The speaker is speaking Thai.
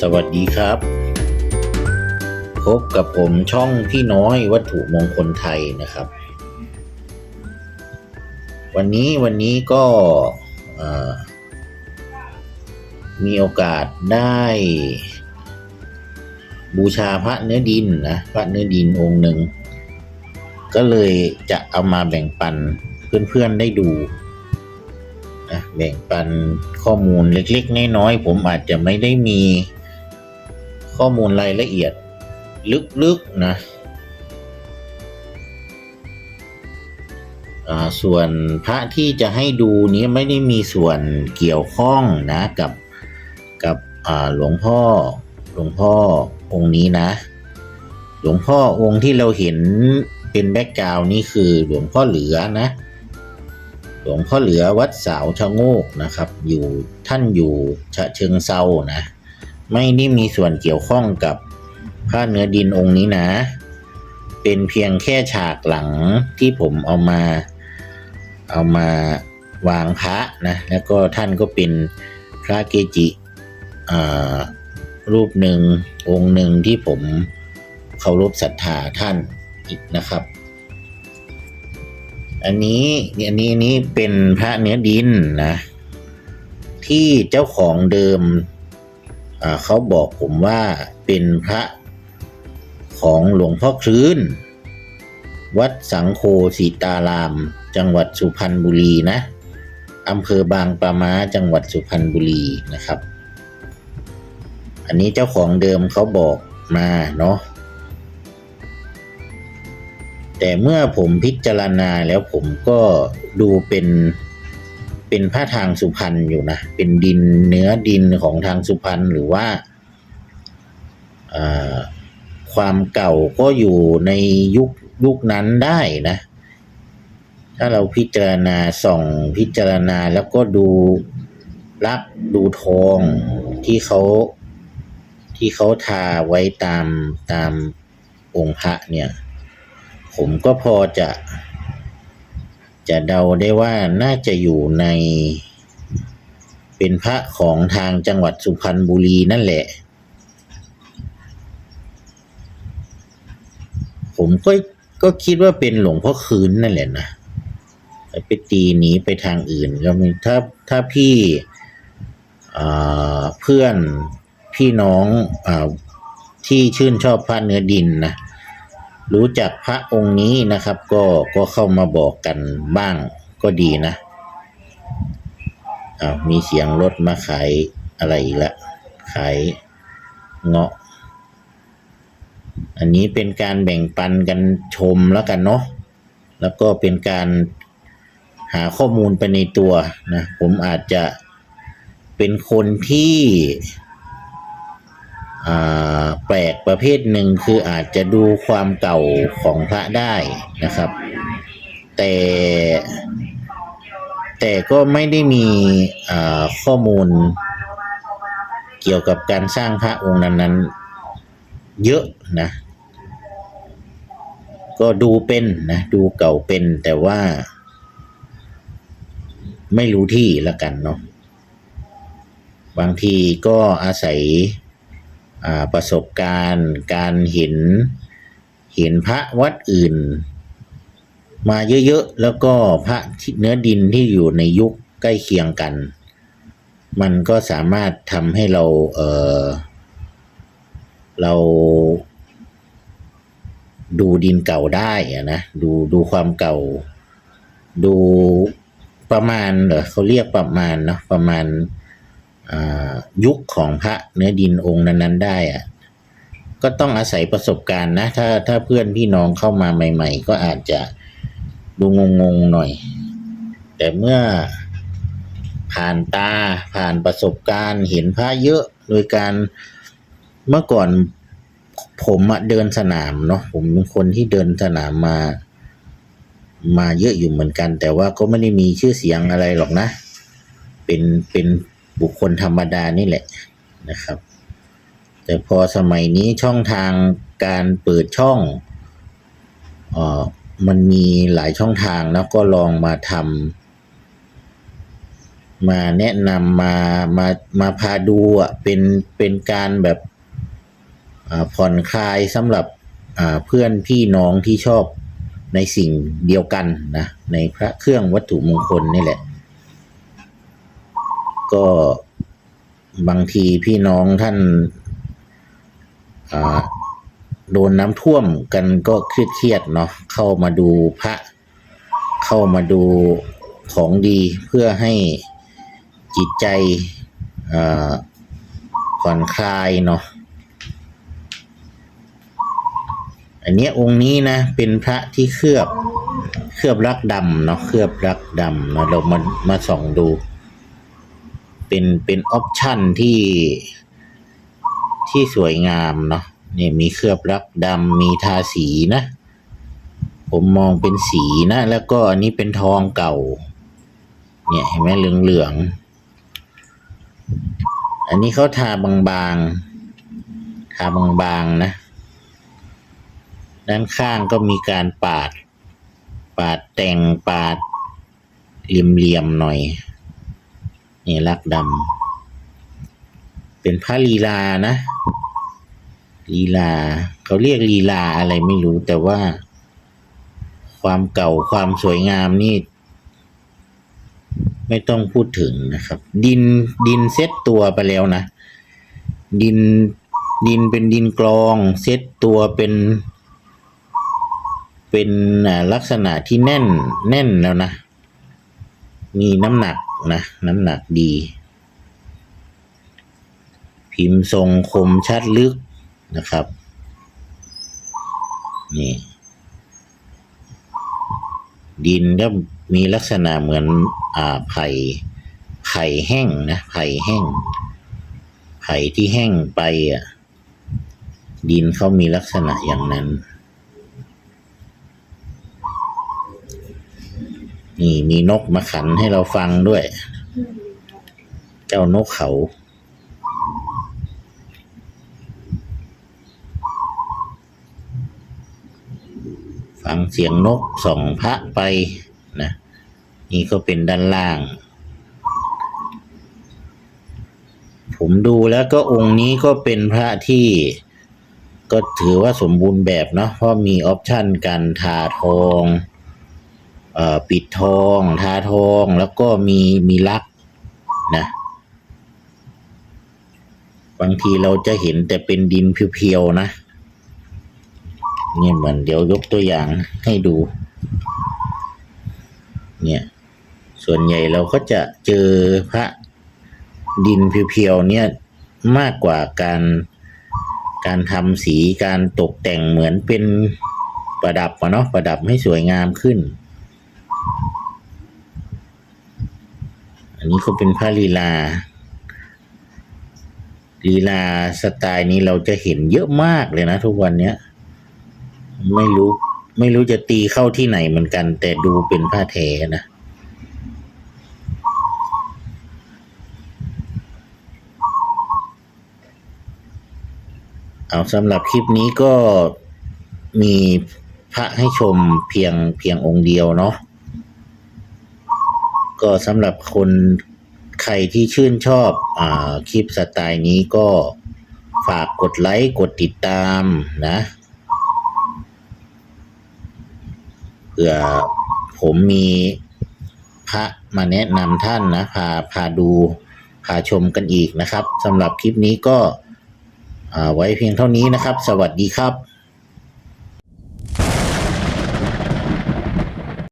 สวัสดีครับ พบกับผมช่องพี่น้อยวัตถุมงคลไทยนะครับ วันนี้วันนี้ก็มีโอกาสได้ บูชาพระเนื้อดินนะพระเนื้อดินองค์หนึ่ง ก็เลยจะเอามาแบ่งปันเพื่อนๆได้ดูนะแบ่งปันข้อมูลเล็ก ๆ น้อยๆผมอาจจะไม่ได้มี ข้อมูลรายละเอียด ลึกๆนะส่วนพระที่จะให้ดูนี้ไม่ได้มีส่วนเกี่ยวข้องนะกับกับหลวงพ่อหลวงพ่อองค์นี้นะ หลวงพ่อองค์ที่เราเห็นเป็นแบ็กกราวน์นี่คือหลวงพ่อเหลือนะ หลวงพ่อเหลือวัดสาวชะโงกนะครับ อยู่ท่านอยู่ฉะเชิงเซานะ ไม่ได้มีส่วนเกี่ยวข้องกับพระเนื้อดินองค์นี้นะ เป็นเพียงแค่ฉากหลังที่ผมเอามา เอามาวางพระนะ แล้วก็ท่านก็เป็นพระเกจิรูปหนึ่งองค์หนึ่งที่ผมเคารพศรัทธาท่านอีกนะครับ อันนี้อันนี้นี้เป็นพระเนื้อดินนะ ที่เจ้าของเดิม เขาบอกผมว่าเป็นพระของหลวงพ่อคลื่น วัดสังโฆสีตาราม จังหวัดสุพรรณบุรีนะอำเภอบางปะมาจังหวัดสุพรรณบุรีนะครับ อันนี้เจ้าของเดิมเขาบอกมาเนาะแต่เมื่อผมพิจารณาแล้วผมก็ดูเป็น เป็นผ้าทางสุพรรณอยู่นะ เป็นดินเนื้อดินของทางสุพรรณหรือว่าความเก่าก็อยู่ในยุคยุคนั้นได้นะ ถ้าเราพิจารณาส่องพิจารณาแล้วก็ดูลักดูทองที่เขาที่เขาทาไว้ตามตามองค์พระเนี่ย ผมก็พอจะ จะเดาได้ว่าน่าจะอยู่ใน เป็นพระของทางจังหวัดสุพรรณบุรีนั่นแหละ ผมก็ก็คิดว่าเป็นหลวงพ่อคืนนั่นแหละนะไปตีหนีไปทางอื่นก็มีถ้าถ้าพี่เพื่อนพี่น้องอที่ชื่นชอบพระเนื้อดินนะ รู้จักพระองค์นี้นะครับ ก็ก็เข้ามาบอกกันบ้างก็ดีนะอ้าวมีเสียงรถมาขายอะไรอีกละขายเงาะ อันนี้เป็นการแบ่งปันกันชมแล้วกันเนาะแล้วก็เป็นการหาข้อมูลไปในตัวนะ ผมอาจจะเป็นคนที่ แปลกประเภทหนึ่งคืออาจจะดูความเก่าของพระได้นะครับ แต่แต่ก็ไม่ได้มีข้อมูลเกี่ยวกับการสร้างพระองค์นั้นๆ เยอะนะ ก็ดูเป็นนะ ดูเก่าเป็นแต่ว่า ไม่รู้ที่ละกันเนาะบางทีก็อาศัย ประสบการณ์ การเห็นเห็นพระวัดอื่น มาเยอะๆ แล้วก็พระเนื้อดินที่อยู่ในยุคใกล้เคียงกัน มันก็สามารถทำให้เราเออเราดูดินเก่าได้อะนะดูดูความเก่า ดูประมาณเหรอเขาเรียกประมาณเนาะประมาณ ยุคของพระเนื้อดินองค์นั้นๆ ได้อะก็ต้องอาศัยประสบการณ์นะ ถ้าถ้าเพื่อนพี่น้องเข้ามาใหม่ ๆ ก็อาจจะดูงงๆหน่อย แต่เมื่อผ่านตาผ่านประสบการณ์เห็นพระเยอะโดยการเมื่อก่อนผมอะเดินสนามเนาะผมเป็นคนที่เดินสนามมา มาเยอะอยู่เหมือนกัน แต่ว่าก็ไม่ได้มีชื่อเสียงอะไรหรอกนะ เป็นเป็น บุคคลธรรมดานี่แหละนะครับ แต่พอสมัยนี้ช่องทางการเปิดช่องออมันมีหลายช่องทางแล้วก็ลองมาทำมาแนะนำมามามาพาดูอะเป็นเป็นการแบบผ่อนคลายสำหรับเพื่อนพี่น้องที่ชอบในสิ่งเดียวกันนะในพระเครื่องวัตถุมงคลนี่แหละ ก็บางทีพี่น้องท่านโดนน้ำท่วมกันก็เครียดๆเนาะเข้ามาดูพระเข้ามาดูของดีเพื่อให้จิตใจผ่อนคลายเนาะอันเนี้ยองค์นี้นะ เป็นพระที่เคลือบเคลือบรักดำเนาะเคลือบรักดำเนาะเรามามาส่องดู เป็นเป็นออปชั่นที่ที่สวยงามเนาะเนี่ยมีเคลือบรักดำมีทาสีนะ ผมมองเป็นสีนะ แล้วก็อันนี้เป็นทองเก่า เนี่ยเห็นไหมเหลืองๆอันนี้เขาทาบางๆ ทาบางๆนะ ด้านข้างก็มีการปาด ปาดแต่งปาดเหลี่ยมๆหน่อย นี่ลักดำเป็นพระลีลานะลีลา เขาเรียกลีลาอะไรไม่รู้แต่ว่า ความเก่าความสวยงามนี่ ไม่ต้องพูดถึงนะครับ ดินดินเซ็ตตัวไปแล้วนะ ดินดินเป็นดินกรองเซ็ตตัวเป็น เป็นลักษณะที่แน่นแน่นแล้วนะ มีน้ำหนัก นะ น้ำหนักดี พิมพ์ทรงคมชัดลึกนะครับ นี่ ดินก็มีลักษณะเหมือน อ่าไผ่ไผ่แห้งนะไผ่แห้งไผ่ที่แห้งไปอะ ดินเขามีลักษณะอย่างนั้น นี่มีนกมาขันให้เราฟังด้วย เจ้านกเขา ฟังเสียงนกส่องพระไปนะ นี่ก็เป็นด้านล่าง ผมดูแล้วก็องค์นี้ก็เป็นพระที่ก็ถือว่าสมบูรณ์แบบเนาะเพราะมีออปชันการทาทอง ปิดทองทาทองแล้วก็มีมีลักษณ์นะบางทีเราจะเห็นแต่เป็นดินเพียวๆนะเนี่ยเหมือนเดี๋ยวยกตัวอย่างให้ดู เนี่ย ส่วนใหญ่เราก็จะเจอพระดินเพียวๆเนี่ยมากกว่าการการทำสีการตกแต่งเหมือนเป็นประดับอะเนาะประดับให้สวยงามขึ้น อันนี้ก็เป็นพระลีลาลีลาสไตล์นี้เราจะเห็นเยอะมากเลยนะทุกวันเนี้ย ไม่รู้ ไม่รู้จะตีเข้าที่ไหนเหมือนกัน แต่ดูเป็นผ้าแท้นะเอาสำหรับคลิปนี้ก็มีพระให้ชมเพียงเพียงองค์เดียวเนาะ ก็สำหรับคนใครที่ชื่นชอบอคลิปสไตล์นี้ก็ฝากกดไลค์ กดติดตามนะเผื่อผมมีพระมาแนะนำท่านนะ พาพาดูพาชมกันอีกนะครับสำหรับคลิปนี้ก็ไว้เพียงเท่านี้นะครับ สวัสดีครับ